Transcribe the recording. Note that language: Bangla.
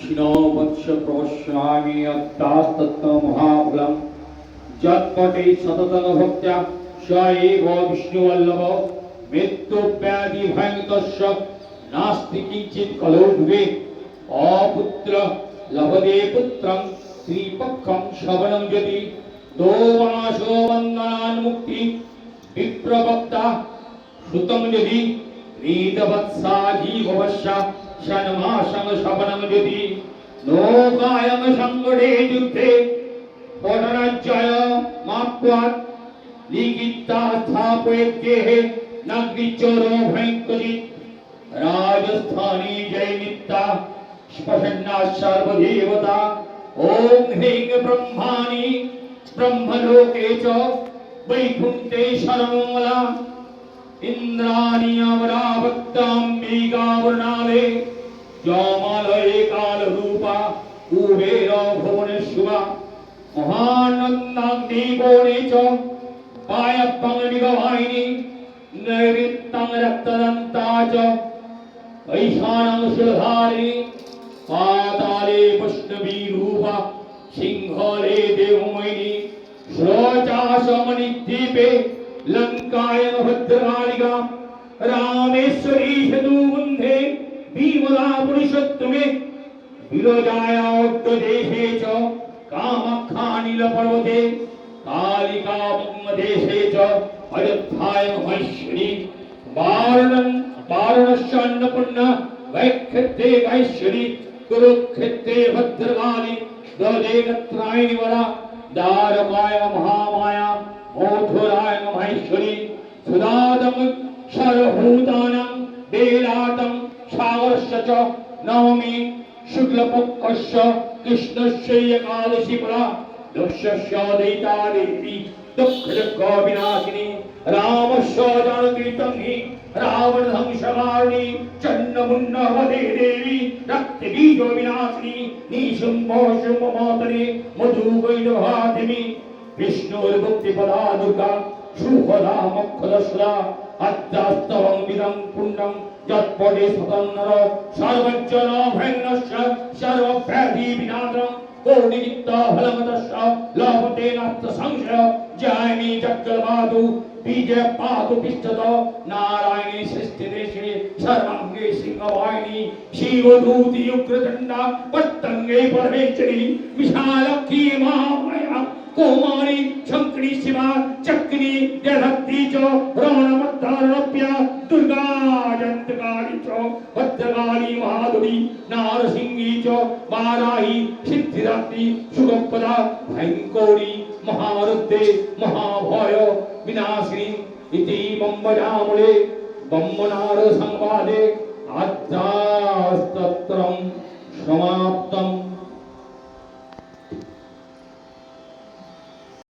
दक्षिणो वक्षप्रोश्रामि अत्तास्तत्तमहाबलम् जत्पटे सततनुभक्त्या स एव विष्णुवल्लभो। मृत्युव्याधिभयङ्कस्य नास्ति किञ्चित् कलौ भुवे अपुत्र लभदे पुत्रं। श्रीपक्षं श्रवणं यदि। दोमाशो वन्दनान्मुक्ति विप्रवक्ता श्रुतं यदि। नीतवत्सा जीववश्या ষণ্মাসং শ্রবণং যদি নৌকায়ং সংগঠে যুদ্ধে পটরাজ্যায় মাপ্যাৎ লিখিতা স্থাপয়েত্যেহ নাগ্নিচোর ভয়ঙ্করিত রাজস্থানী জয়নিত্তা স্পশন্না সর্বদেবতা ওম হ্রিং ব্রহ্মাণি ব্রহ্মলোকে চ বৈকুণ্ঠে সর্বমলা ইন্দ্রাণি অমরাভক্তাম্বিকাবর্ণালে জমালয়ে কাল রূপা কুবের ভুবনে শুভা মহানন্দাং দীপনে চ পায়প্পং নিগমাইনি নৈরিত্তং রক্তদন্তা চ ঐশানং সুধারিণী পাতালে বৈষ্ণবী রূপা সিংহলে দেবময়িনী श्रोचाशमनिद्वीपे लङ्काय भद्रकालिका रामेश्वरी शतुबन्धे पुरुषोत्तमे विरजायाद्देशे च कामखानिलपर्वते कालिकादेशे च अयोध्याय महेश्वरी वारणं वारणस्य अन्नपूर्ण वैक्षेत्रे वैश्वरी कुरुक्षेत्रे भद्रकाली ददेकत्रायणि वरा दारकाय महामाया मथुराय महेश्वरी सुदादं सर्वभूतानां वेलातं सागरस्य च নবমী শুক্লপক্ষস্য কৃষ্ণস্যৈ একাদশী পরা দস্যস্য দয়িতা দেবী দুঃখদুঃখ বিনাশিনী রামস্য জানকৃতং হি রাবণ ধ্বংসকারিণী চন্নমুন্ন হদে দেবী রক্তবীজ বিনাশিনী নিশুম্ভ শুম্ভ দুর্গা সুফলা মক্ষদশলা আত্মাস্তবং বিদং পুণ্ডং যৎপদে সতন্নর সর্বজ্জন ভেন্নস্য সর্বব্যাধি বিনাশম কোটিচিত্ত ফলমতস্য লভতে নাস্ত সংশয়। জায়মি জগ্গলবাদু বীজে পাতু পৃষ্ঠত নারায়ণে সৃষ্টি দেশে সর্বাঙ্গে সিংহবাহিনী। শিবদূতি উগ্রচণ্ডা পত্তঙ্গে পরমেশ্বরী। বিশালক্ষী মহামায়া। কৌমারী শঙ্করী শিবা চ ദേവി ജലത്തീചോ രമണമത്താരപ്യ ദുർഗാജന്തകാളിച്ചോ ഭദ്രകാളി മഹാദുരി നാരസിംഗീച്ചോ മാരായി സിദ്ധിദാത്രി സുഗപ്പദ ഭയങ്കോടി മഹാരുദ്ധേ മഹാഭയ വിനാശിനി ഇതി ബംബരാമുളേ ബംബനാര സംവാദേ അധ്യാസ്തത്രം സമാപ്തം